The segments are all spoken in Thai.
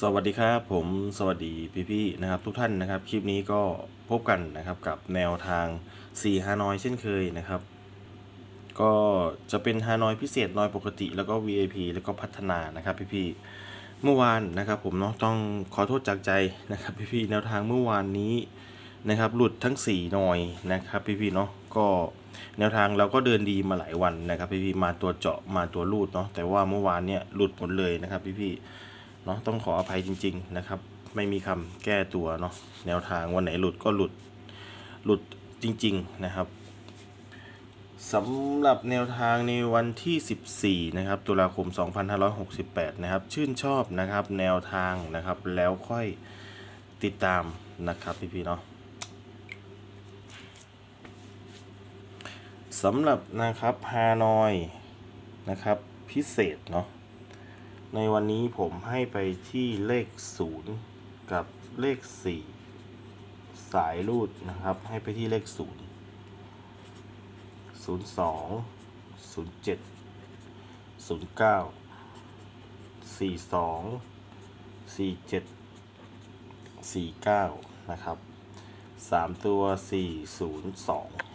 สวัสดีครับผมสวัสดีพี่ๆนะครับ ทุกท่านนะครับ คลิปนี้ก็พบกันนะครับกับแนวทาง4ฮานอยเช่นเคยนะครับ ก็จะเป็นฮานอยพิเศษนอยปกติ แล้วก็ VIP แล้วก็พัฒนานะครับพี่ๆเมื่อวานนะครับผมเนาะต้องขอโทษจากใจนะครับพี่ๆแนวทางเมื่อวานนี้นะครับหลุดทั้ง4นอยนะครับพี่ๆเนาะก็แนวทางเราก็เดินดีมาหลายวันนะครับพี่ๆมาตัวเจาะมาตัวรูดเนาะแต่ว่าเมื่อวานเนี่ยหลุดหมดเลยนะครับพี่ๆ เนาะต้องขออภัยจริง ๆ นะครับ ไม่มีคำแก้ตัวเนาะแนวทางวันไหนหลุดก็หลุดหลุดจริง ๆ นะครับสำหรับแนวทางในวันที่ 14 นะครับ ตุลาคม 2568 นะครับ ชื่นชอบนะครับ แนวทางนะครับ แล้วค่อยติดตามนะครับพี่ๆเนาะสำหรับนะครับฮานอยนะครับ พิเศษเนาะ ในวันนี้ผมให้ไปที่เลข 0 กับเลข 4 สายรูดนะครับ ให้ไปที่เลข 0 02 07 09 42 47 49 นะครับ 3 ตัว 402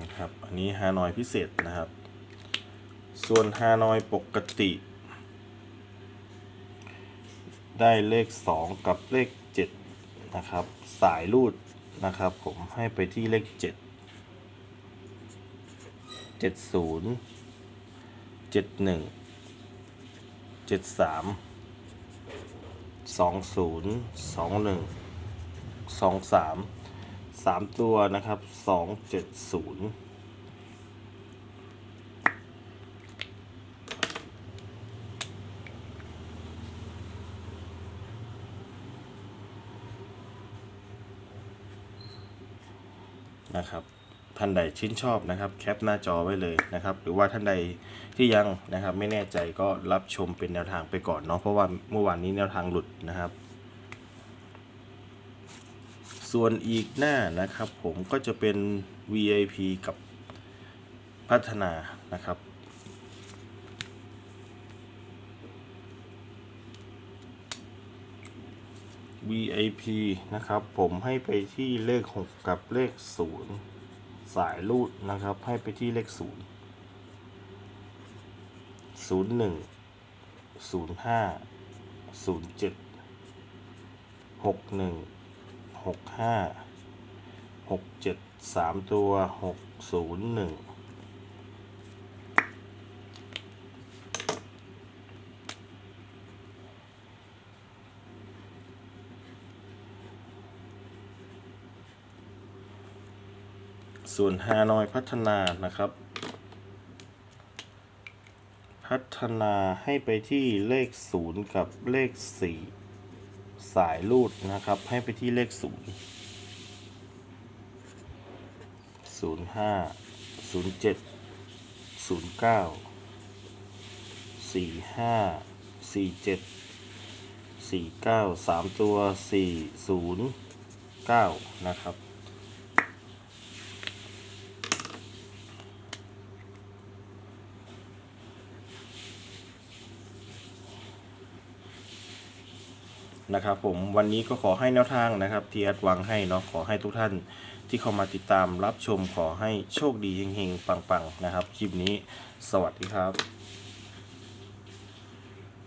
นะครับ อันนี้ฮานอยพิเศษนะครับ ส่วนฮานอยปกติ ได้เลข 2 กับเลข 7 นะครับ สายรูดนะครับ ผมให้ไปที่เลข 7 70 71 73 20 21 23 3ตัวนะครับ270นะครับท่านใดชื่นชอบนะครับแคปหน้าจอไว้เลยนะครับหรือว่าท่านใดที่ยังนะครับไม่แน่ใจก็รับชมเป็นแนวทางไปก่อนเนาะเพราะว่าเมื่อวานนี้แนวทางหลุดนะครับ ส่วนอีกหน้านะครับ ผมก็จะเป็น VIP กับพัฒนานะครับ VIP นะครับ ผมให้ไปที่เลข 6 กับเลข 0 สายรูดนะครับ ให้ไปที่เลข 0 01 05 07 61 หกห้าหกเจ็ดสามตัวหกศูนย์หนึ่งส่วนฮานอยพัฒนานะครับ พัฒนาให้ไปที่เลขศูนย์กับเลขสี่ สายรูดนะครับ ให้ไปที่เลขศูนย์ศูนย์ห้าศูนย์เจ็ดศูนย์เก้าสี่ห้าสี่เจ็ดสี่เก้าสามตัวสี่ศูนย์เก้านะครับ นะครับผมวันนี้ก็ขอให้แนวทางนะครับที่แอดวางให้เนาะขอให้ทุกท่านที่เข้ามาติดตามรับชมขอให้โชคดีเฮงๆปังๆนะครับคลิปนี้สวัสดีครับ